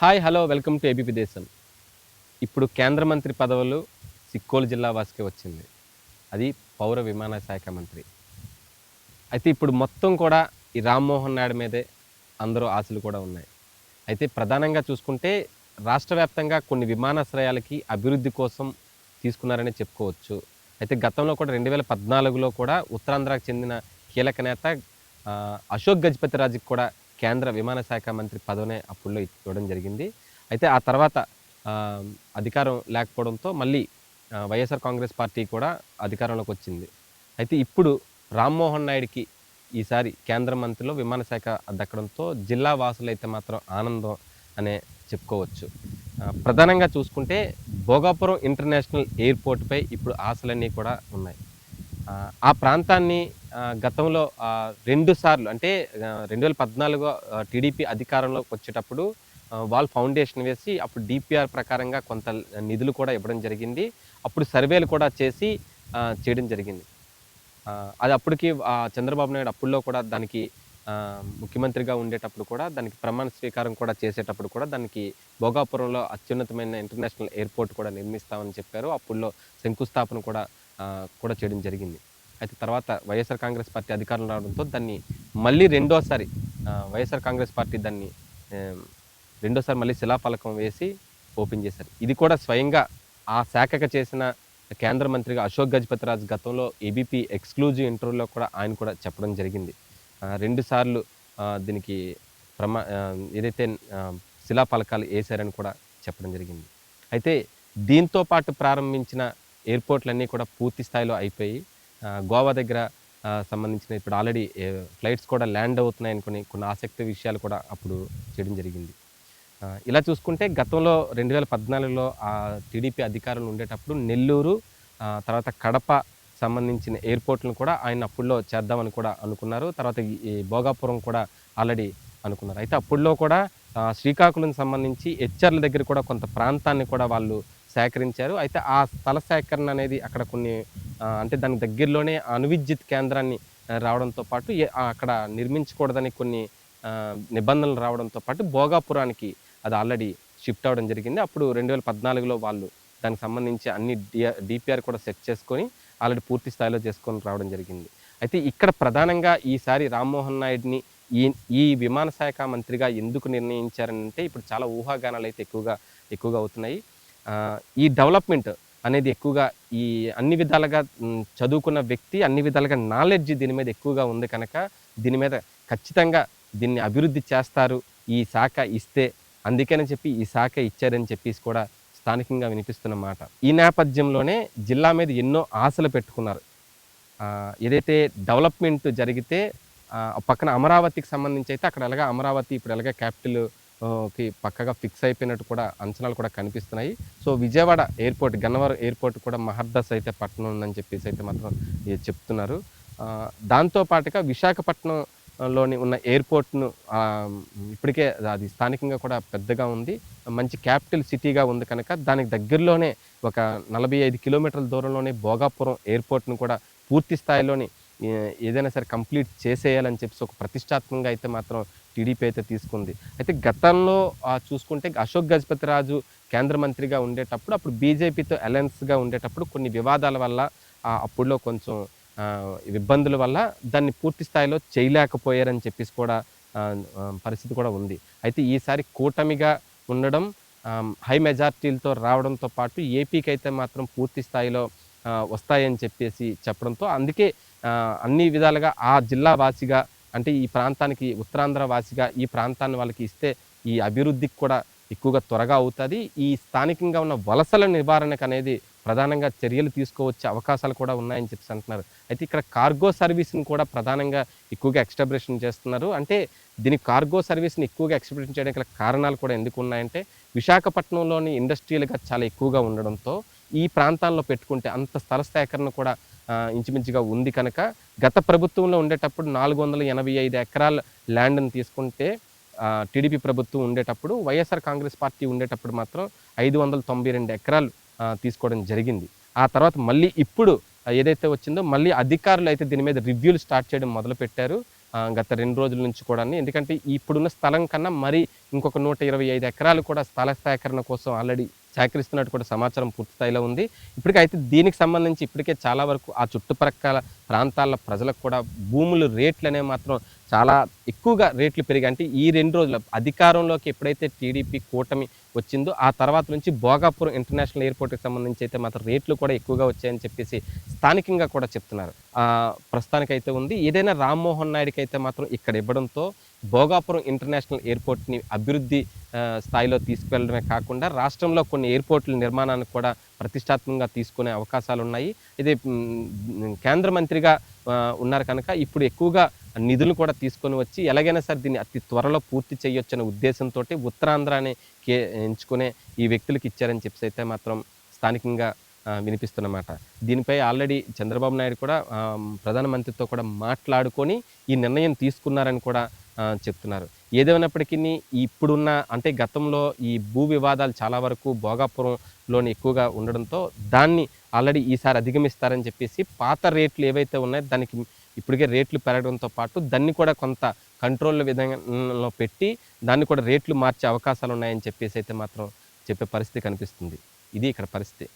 Hi hello welcome to ABP Desam. ఇప్పుడు కేంద్ర మంత్రి పదవులు సిక్కోలు జిల్లా వాసుకే వచ్చింది. అది పౌర విమాన శాఖ మంత్రి. అయితే ఇప్పుడు మొత్తం కూడా ఈ రామ్మోహన్ నాయుడు మీదే అందరూ ఆశలు కూడా ఉన్నాయి. అయితే ప్రధానంగా చూసుకుంటే రాష్ట్ర వ్యాప్తంగా కొన్ని విమానాశ్రయాలకి అభివృద్ధి కోసం తీసుకున్నారని చెప్పుకోవచ్చు. అయితే గతంలో కూడా రెండు వేల పద్నాలుగులో కూడా ఉత్తరాంధ్రకు చెందిన కీలక నేత అశోక్ గజపతి రాజుకి కూడా కేంద్ర విమాన శాఖ మంత్రి పదవినే అప్పుల్లో ఇవ్వడం జరిగింది. అయితే ఆ తర్వాత అధికారం లేకపోవడంతో మళ్ళీ వైఎస్ఆర్ కాంగ్రెస్ పార్టీ కూడా అధికారంలోకి వచ్చింది. అయితే ఇప్పుడు రామ్మోహన్ నాయుడికి ఈసారి కేంద్ర మంత్రిలో విమాన శాఖ దక్కడంతో జిల్లా వాసులు అయితే మాత్రం ఆనందం అనే చెప్పుకోవచ్చు. ప్రధానంగా చూసుకుంటే భోగాపురం ఇంటర్నేషనల్ ఎయిర్పోర్ట్పై ఇప్పుడు ఆశలన్నీ కూడా ఉన్నాయి. ఆ, ప్రాంతాన్ని గతంలో రెండు సార్లు అంటే రెండు వేల పద్నాలుగు టీడీపీ అధికారంలోకి వచ్చేటప్పుడు వాళ్ళు ఫౌండేషన్ వేసి అప్పుడు డిపిఆర్ ప్రకారంగా కొంత నిధులు కూడా ఇవ్వడం జరిగింది. అప్పుడు సర్వేలు కూడా చేసి చేయడం జరిగింది. అది అప్పటికి చంద్రబాబు నాయుడు అప్పుల్లో కూడా దానికి ముఖ్యమంత్రిగా ఉండేటప్పుడు కూడా దానికి ప్రమాణ స్వీకారం కూడా చేసేటప్పుడు కూడా దానికి భోగాపురంలో అత్యున్నతమైన ఇంటర్నేషనల్ ఎయిర్పోర్ట్ కూడా నిర్మిస్తామని చెప్పారు. అప్పుల్లో శంకుస్థాపన కూడా కూడా చేయడం జరిగింది. అయితే తర్వాత వైఎస్ఆర్ కాంగ్రెస్ పార్టీ అధికారంలో రావడంతో దాన్ని మళ్ళీ రెండోసారి వైఎస్ఆర్ కాంగ్రెస్ పార్టీ దాన్ని రెండోసారి మళ్ళీ శిలాఫలకం వేసి ఓపెన్ చేశారు. ఇది కూడా స్వయంగా ఆ శాఖకు చేసిన కేంద్ర మంత్రిగా అశోక్ గజపతిరాజ్ గతంలో ఏబీపీ ఎక్స్క్లూజివ్ ఇంటర్వ్యూలో కూడా ఆయన కూడా చెప్పడం జరిగింది. రెండుసార్లు దీనికి ప్రమా ఏదైతే శిలాఫలకాలు వేశారని కూడా చెప్పడం జరిగింది. అయితే దీంతో పాటు ప్రారంభించిన ఎయిర్పోర్ట్లన్నీ కూడా పూర్తి స్థాయిలో అయిపోయి గోవా దగ్గర సంబంధించిన ఇప్పుడు ఆల్రెడీ ఫ్లైట్స్ కూడా ల్యాండ్ అవుతున్నాయని కొన్ని కొన్ని ఆసక్తి విషయాలు కూడా అప్పుడు చేయడం జరిగింది. ఇలా చూసుకుంటే గతంలో రెండు వేల పద్నాలుగులో టీడీపీ అధికారులు ఉండేటప్పుడు నెల్లూరు తర్వాత కడప సంబంధించిన ఎయిర్పోర్ట్లను కూడా ఆయన అప్పుల్లో చేద్దామని కూడా అనుకున్నారు. తర్వాత ఈ- భోగాపురం కూడా ఆల్రెడీ అనుకున్నారు. అయితే అప్పుల్లో కూడా శ్రీకాకుళం సంబంధించి హెచ్ఆర్ల దగ్గర కూడా కొంత ప్రాంతాన్ని కూడా వాళ్ళు సేకరించారు. అయితే ఆ స్థల సేకరణ అనేది అక్కడ కొన్ని అంటే దానికి దగ్గరలోనే అణువిద్యుత్ కేంద్రాన్ని రావడంతో పాటు అక్కడ నిర్మించకూడదని కొన్ని నిబంధనలు రావడంతో పాటు భోగాపురానికి అది ఆల్రెడీ షిఫ్ట్ అవ్వడం జరిగింది. అప్పుడు రెండు వేల పద్నాలుగులో వాళ్ళు దానికి సంబంధించి అన్ని డిపిఆర్ కూడా సెట్ చేసుకొని ఆల్రెడీ పూర్తి స్థాయిలో చేసుకొని రావడం జరిగింది. అయితే ఇక్కడ ప్రధానంగా ఈసారి రామ్మోహన్ నాయుడిని ఈ ఈ విమాన శాఖ మంత్రిగా ఎందుకు నిర్ణయించారని అంటే ఇప్పుడు చాలా ఊహాగానాలు అయితే ఎక్కువగా ఎక్కువగా అవుతున్నాయి. ఈ డెవలప్మెంట్ అనేది ఎక్కువగా ఈ అన్ని విధాలుగా చదువుకున్న వ్యక్తి అన్ని విధాలుగా నాలెడ్జ్ దీని మీద ఎక్కువగా ఉంది కనుక దీని మీద ఖచ్చితంగా దీన్ని అభివృద్ధి చేస్తారు. ఈ శాఖ ఇస్తే అందుకని చెప్పి ఈ శాఖ ఇచ్చారని చెప్పేసి కూడా స్థానికంగా వినిపిస్తున్న మాట. ఈ నేపథ్యంలోనే జిల్లా మీద ఎన్నో ఆశలు పెట్టుకున్నారు. ఏదైతే డెవలప్మెంట్ జరిగితే పక్కన అమరావతికి సంబంధించి అయితే అక్కడ ఎలాగా అమరావతి ఇప్పుడు ఎలాగా క్యాపిటల్ కి పక్కగా ఫిక్స్ అయిపోయినట్టు కూడా అంచనాలు కూడా కనిపిస్తున్నాయి. So Vijayawada airport Gannavaram airport కూడా మహర్దస్ అయితే పట్టణం ఉందని చెప్పేసి అయితే మాత్రం చెప్తున్నారు. దాంతోపాటుగా దాంతో పాటుగా విశాఖపట్నం లోని ఉన్న ఎయిర్పోర్ట్ను ఇప్పటికే అది స్థానికంగా కూడా పెద్దగా ఉంది. మంచి క్యాపిటల్ సిటీగా ఉంది కనుక దానికి దగ్గరలోనే ఒక నలభై ఐదు కిలోమీటర్ల దూరంలోనే భోగాపురం ఎయిర్పోర్ట్ను కూడా పూర్తి స్థాయిలోని ఏదైనా సరే కంప్లీట్ చేసేయాలని చెప్పేసి ఒక ప్రతిష్టాత్మకంగా అయితే మాత్రం టీడీపీ అయితే తీసుకుంది. అయితే గతంలో చూసుకుంటే అశోక్ గజపతి రాజు కేంద్ర మంత్రిగా ఉండేటప్పుడు అప్పుడు బీజేపీతో అలయన్స్గా ఉండేటప్పుడు కొన్ని వివాదాల వల్ల అప్పుడులో కొంచెం ఇబ్బందుల వల్ల దాన్ని పూర్తి స్థాయిలో చేయలేకపోయారని చెప్పేసి కూడా పరిస్థితి కూడా ఉంది. అయితే ఈసారి కూటమిగా ఉండడం హై మెజార్టీలతో రావడంతో పాటు ఏపీకి అయితే మాత్రం పూర్తి స్థాయిలో వస్తాయని చెప్పేసి చెప్పడంతో అందుకే అన్ని విధాలుగా ఆ జిల్లా వాసిగా అంటే ఈ ప్రాంతానికి ఉత్తరాంధ్ర వాసిగా ఈ ప్రాంతాన్ని వాళ్ళకి ఇస్తే ఈ అభివృద్ధికి కూడా ఎక్కువగా త్వరగా అవుతుంది. ఈ స్థానికంగా ఉన్న వలసల నివారణకు అనేది ప్రధానంగా చర్యలు తీసుకోవచ్చే అవకాశాలు కూడా ఉన్నాయని చెప్పి అంటున్నారు. అయితే ఇక్కడ కార్గో సర్వీస్ని కూడా ప్రధానంగా ఎక్కువగా ఎక్స్టబ్రేషన్ చేస్తున్నారు. అంటే దీనికి కార్గో సర్వీస్ని ఎక్కువగా ఎక్స్టబ్రేషన్ చేయడానికి కారణాలు కూడా ఎందుకు ఉన్నాయంటే విశాఖపట్నంలోని ఇండస్ట్రీలుగా చాలా ఎక్కువగా ఉండడంతో ఈ ప్రాంతాల్లో పెట్టుకుంటే అంత స్థల సేకరణ కూడా ఇంచుమించుగా ఉంది కనుక గత ప్రభుత్వంలో ఉండేటప్పుడు నాలుగు వందల ఎనభై ఐదు ఎకరాల ల్యాండ్ని తీసుకుంటే టీడీపీ ప్రభుత్వం ఉండేటప్పుడు వైఎస్ఆర్ కాంగ్రెస్ పార్టీ ఉండేటప్పుడు మాత్రం ఐదు వందల తొంభై రెండు ఎకరాలు తీసుకోవడం జరిగింది. ఆ తర్వాత మళ్ళీ ఇప్పుడు ఏదైతే వచ్చిందో మళ్ళీ అధికారులు అయితే దీని మీద రివ్యూలు స్టార్ట్ చేయడం మొదలుపెట్టారు. గత రెండు రోజుల నుంచి కూడా ఎందుకంటే ఇప్పుడున్న స్థలం కన్నా మరి ఇంకొక నూట ఇరవై ఐదు ఎకరాలు కూడా స్థల సేకరణ కోసం ఆల్రెడీ సేకరిస్తున్నట్టు కూడా సమాచారం పూర్తి స్థాయిలో ఉంది. ఇప్పటికైతే దీనికి సంబంధించి ఇప్పటికే చాలా వరకు ఆ చుట్టుపక్కల ప్రాంతాల ప్రజలకు కూడా భూములు రేట్లు అనేవి మాత్రం చాలా ఎక్కువగా రేట్లు పెరిగాయి. అంటే ఈ రెండు రోజుల అధికారంలోకి ఎప్పుడైతే టీడీపీ కూటమి వచ్చిందో ఆ తర్వాత నుంచి భోగాపురం ఇంటర్నేషనల్ ఎయిర్పోర్ట్కి సంబంధించి అయితే మాత్రం రేట్లు కూడా ఎక్కువగా వచ్చాయని చెప్పేసి స్థానికంగా కూడా చెప్తున్నారు. ప్రస్తుతానికైతే ఉంది. ఏదైనా రామ్మోహన్ నాయుడికి అయితే మాత్రం ఇక్కడ ఇవ్వడంతో భోగాపురం ఇంటర్నేషనల్ ఎయిర్పోర్ట్ని అభివృద్ధి స్థాయిలో తీసుకువెళ్ళడమే కాకుండా రాష్ట్రంలో కొన్ని ఎయిర్పోర్ట్ల నిర్మాణానికి కూడా ప్రతిష్టాత్మకంగా తీసుకునే అవకాశాలు ఉన్నాయి ఇది కేంద్ర మంత్రిగా ఉన్నారు కనుక ఇప్పుడు ఎక్కువగా నిధులు కూడా తీసుకొని వచ్చి ఎలాగైనా సరే దీన్ని అతి త్వరలో పూర్తి చేయొచ్చనే ఉద్దేశంతో ఉత్తరాంధ్రాని కే ఎంచుకునే ఈ వ్యక్తులకు ఇచ్చారని చెప్పి అయితే మాత్రం స్థానికంగా వినిపిస్తున్నమాట. దీనిపై ఆల్రెడీ చంద్రబాబు నాయుడు కూడా ప్రధానమంత్రితో కూడా మాట్లాడుకొని ఈ నిర్ణయం తీసుకున్నారని కూడా చెప్తున్నారు. ఏదేమైనప్పటికీ ఇప్పుడున్న అంటే గతంలో ఈ భూ వివాదాలు చాలా వరకు భోగాపురంలోని ఎక్కువగా ఉండడంతో దాన్ని ఆల్రెడీ ఈసారి అధిగమిస్తారని చెప్పేసి పాత రేట్లు ఏవైతే ఉన్నాయో దానికి ఇప్పటికే రేట్లు పెరగడంతో పాటు దాన్ని కూడా కొంత కంట్రోల్ విధంగా పెట్టి దాన్ని కూడా రేట్లు మార్చే అవకాశాలు ఉన్నాయని చెప్పేసి అయితే మాత్రం చెప్పే పరిస్థితి కనిపిస్తుంది. ఇది ఇక్కడ పరిస్థితి.